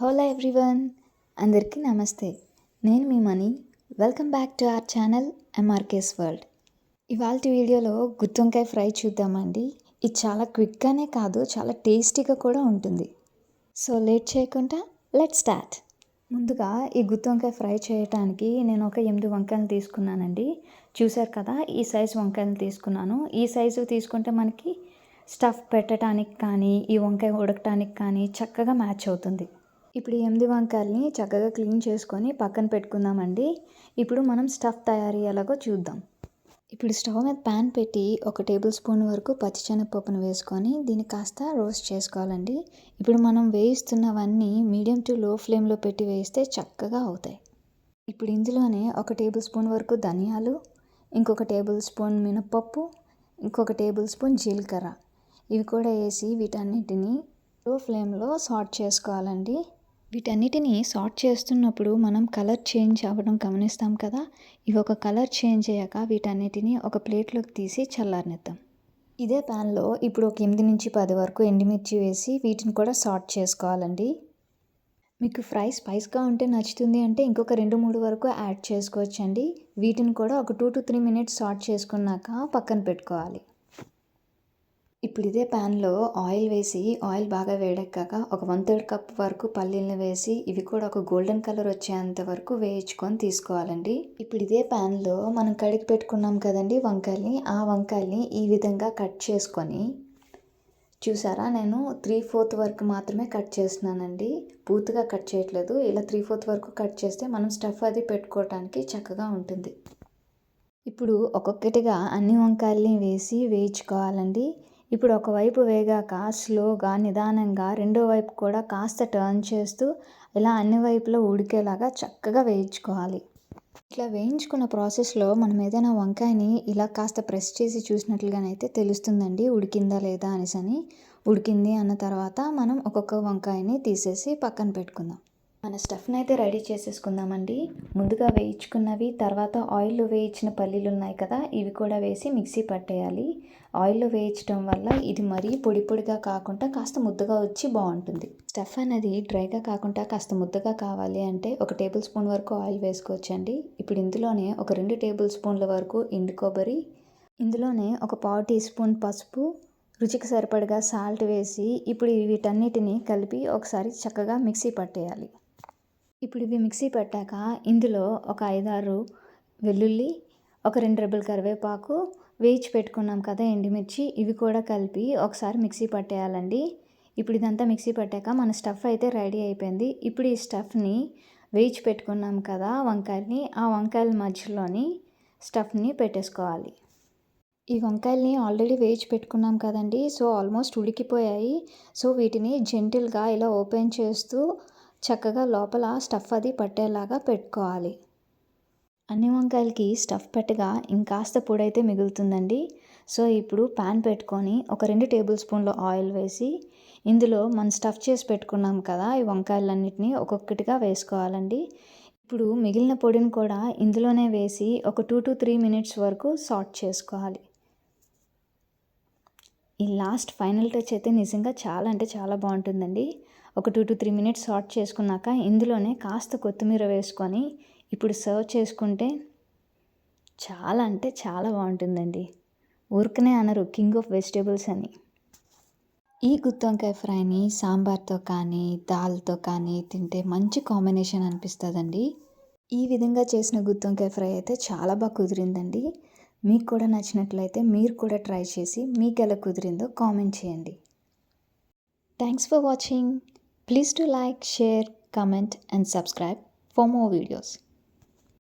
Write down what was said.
హోలా everyone అందరికీ నమస్తే. నేను మీ Mani. Welcome back to our channel MRK's world ఇవాళ వీడియోలో గుత్తొంకాయ ఫ్రై చూద్దామండి. ఇది చాలా క్విక్గానే కాదు చాలా టేస్టీగా కూడా ఉంటుంది. సో లేట్ చేయకుండా లెట్ స్టార్ట్. ముందుగా ఈ గుత్తొంకాయ ఫ్రై చేయడానికి నేను ఒక ఎనిమిది వంకాయలు తీసుకున్నానండి. చూసారు కదా ఈ సైజు వంకాయలు తీసుకున్నాను. ఈ సైజు తీసుకుంటే మనకి స్టఫ్ పెట్టడానికి కానీ ఈ వంకాయ ఉడకటానికి కానీ చక్కగా మ్యాచ్ అవుతుంది. ఇప్పుడు ఎనిమిది వంకాయల్ని చక్కగా క్లీన్ చేసుకొని పక్కన పెట్టుకుందామండి. ఇప్పుడు మనం స్టఫ్ తయారీ ఎలాగో చూద్దాం. ఇప్పుడు స్టవ్ మీద ప్యాన్ పెట్టి ఒక టేబుల్ స్పూన్ వరకు పచ్చిశనగపప్పును వేసుకొని దీన్ని కాస్త రోస్ట్ చేసుకోవాలండి. ఇప్పుడు మనం వేయిస్తున్నవన్నీ మీడియం టు లో ఫ్లేమ్లో పెట్టి వేయిస్తే చక్కగా అవుతాయి. ఇప్పుడు ఇందులోనే ఒక టేబుల్ స్పూన్ వరకు ధనియాలు ఇంకొక టేబుల్ స్పూన్ మినపప్పు ఇంకొక టేబుల్ స్పూన్ జీలకర్ర. ఇవి కూడా వేసి వీటన్నిటిని లో ఫ్లేమ్లో సాట్ చేసుకోవాలండి. వీటన్నిటిని సార్ట్ చేస్తున్నప్పుడు మనం కలర్ చేంజ్ అవ్వడం గమనిస్తాం కదా? ఇవి ఒక కలర్ చేంజ్ అయ్యాక వీటన్నిటిని ఒక ప్లేట్లోకి తీసి చల్లారనిద్దాం. ఇదే ప్యాన్లో ఇప్పుడు ఒక ఎనిమిది నుంచి పది వరకు ఎండుమిర్చి వేసి వీటిని కూడా సార్ట్ చేసుకోవాలండి. మీకు ఫ్రై స్పైస్గా ఉంటే నచ్చుతుంది అంటే ఇంకొక రెండు మూడు వరకు యాడ్ చేసుకోవచ్చండి. వీటిని కూడా ఒక two to three minutes saute చేసుకున్నాక పక్కన పెట్టుకోవాలి. ఇప్పుడు ఇదే ప్యాన్లో ఆయిల్ వేసి ఆయిల్ బాగా వేడెక్కాక ఒక వన్ థర్డ్ కప్ వరకు పల్లీలను వేసి ఇవి కూడా ఒక గోల్డెన్ కలర్ వచ్చేంత వరకు వేయించుకొని తీసుకోవాలండి. ఇప్పుడు ఇదే ప్యాన్లో మనం కడిగి పెట్టుకున్నాం కదండి వంకాయల్ని ఆ వంకాయల్ని ఈ విధంగా కట్ చేసుకొని చూసారా? నేను త్రీ ఫోర్త్ వరకు మాత్రమే కట్ చేస్తున్నానండి. పూర్తిగా కట్ చేయట్లేదు. ఇలా త్రీ ఫోర్త్ వరకు కట్ చేస్తే మనం స్టఫ్ అది పెట్టుకోవడానికి చక్కగా ఉంటుంది. ఇప్పుడు ఒక్కొక్కటిగా అన్ని వంకాయల్ని వేసి వేయించుకోవాలండి. ఇప్పుడు ఒకవైపు వేగాక స్లోగా నిదానంగా రెండో వైపు కూడా కాస్త టర్న్ చేస్తూ ఇలా అన్ని వైపులో ఉడికేలాగా చక్కగా వేయించుకోవాలి. ఇట్లా వేయించుకున్న ప్రాసెస్లో మనం ఏదైనా వంకాయని ఇలా కాస్త ప్రెస్ చేసి చూసినట్లుగానైతే తెలుస్తుందండి ఉడికిందా లేదా అనేసి అని ఉడికింది అన్న తర్వాత మనం ఒక్కొక్క వంకాయని తీసేసి పక్కన పెట్టుకుందాం. మన స్టఫ్ని అయితే రెడీ చేసేసుకుందామండి. ముందుగా వేయించుకున్నవి తర్వాత ఆయిల్లో వేయించిన పల్లీలు ఉన్నాయి కదా ఇవి కూడా వేసి మిక్సీ పట్టేయాలి. ఆయిల్లో వేయించడం వల్ల ఇది మరీ పొడి పొడిగా కాకుండా కాస్త ముద్దగా వచ్చి బాగుంటుంది. స్టఫ్ అనేది డ్రైగా కాకుండా కాస్త ముద్దగా కావాలి అంటే ఒక టేబుల్ స్పూన్ వరకు ఆయిల్ వేసుకోవచ్చండి. ఇప్పుడు ఇందులోనే ఒక రెండు టేబుల్ స్పూన్ల వరకు ఎండు కొబ్బరి ఇందులోనే ఒక పావు టీ స్పూన్ పసుపు రుచికి సరిపడగా సాల్ట్ వేసి ఇప్పుడు వీటన్నిటిని కలిపి ఒకసారి చక్కగా మిక్సీ పట్టేయాలి. ఇప్పుడు ఇవి మిక్సీ పెట్టాక ఇందులో ఒక ఐదారు వెల్లుల్లి ఒక రెండు రెబ్బల కరివేపాకు వేయించి పెట్టుకున్నాం కదా ఎండుమిర్చి ఇవి కూడా కలిపి ఒకసారి మిక్సీ పట్టేయాలండి. ఇప్పుడు ఇదంతా మిక్సీ పట్టాక మన స్టఫ్ అయితే రెడీ అయిపోయింది. ఇప్పుడు ఈ స్టఫ్ని వేయించి పెట్టుకున్నాం కదా వంకాయల్ని ఆ వంకాయల మధ్యలోని స్టఫ్ని పెట్టేసుకోవాలి. ఈ వంకాయల్ని ఆల్రెడీ వేయించి పెట్టుకున్నాం కదండి సో ఆల్మోస్ట్ ఉడికిపోయాయి. సో వీటిని జెంటిల్గా ఇలా ఓపెన్ చేస్తూ చక్కగా లోపల స్టఫ్ అది పట్టేలాగా పెట్టుకోవాలి. అన్ని వంకాయలకి స్టఫ్ పెట్టగా ఇంకాస్త పొడైతే మిగులుతుందండి. సో ఇప్పుడు ప్యాన్ పెట్టుకొని ఒక రెండు టేబుల్ స్పూన్లు ఆయిల్ వేసి ఇందులో మనం స్టఫ్ చేసి పెట్టుకున్నాం కదా ఈ వంకాయలన్నిటిని ఒక్కొక్కటిగా వేసుకోవాలండి. ఇప్పుడు మిగిలిన పొడిని కూడా ఇందులోనే వేసి ఒక టూ టు త్రీ మినిట్స్ వరకు సార్ట్ చేసుకోవాలి. ఈ లాస్ట్ ఫైనల్ టచ్ అయితే నిజంగా చాలా అంటే చాలా బాగుంటుందండి. ఒక two to three minutes saute చేసుకున్నాక ఇందులోనే కాస్త కొత్తిమీర వేసుకొని ఇప్పుడు సర్వ్ చేసుకుంటే చాలా అంటే చాలా బాగుంటుందండి. ఊరికనే అనరు కింగ్ ఆఫ్ వెజిటేబుల్స్ అని. ఈ గుత్తొంకాయ ఫ్రైని సాంబార్తో కానీ దాల్తో కానీ తింటే మంచి కాంబినేషన్ అనిపిస్తుందండి. ఈ విధంగా చేసిన గుత్తొంకాయ ఫ్రై అయితే చాలా బాగా కుదిరిందండి. మీకు కూడా నచ్చినట్లయితే మీరు కూడా ట్రై చేసి మీకు ఎలా కుదిరిందో కామెంట్ చేయండి. Thanks for watching Please do like, share, comment and subscribe for more videos.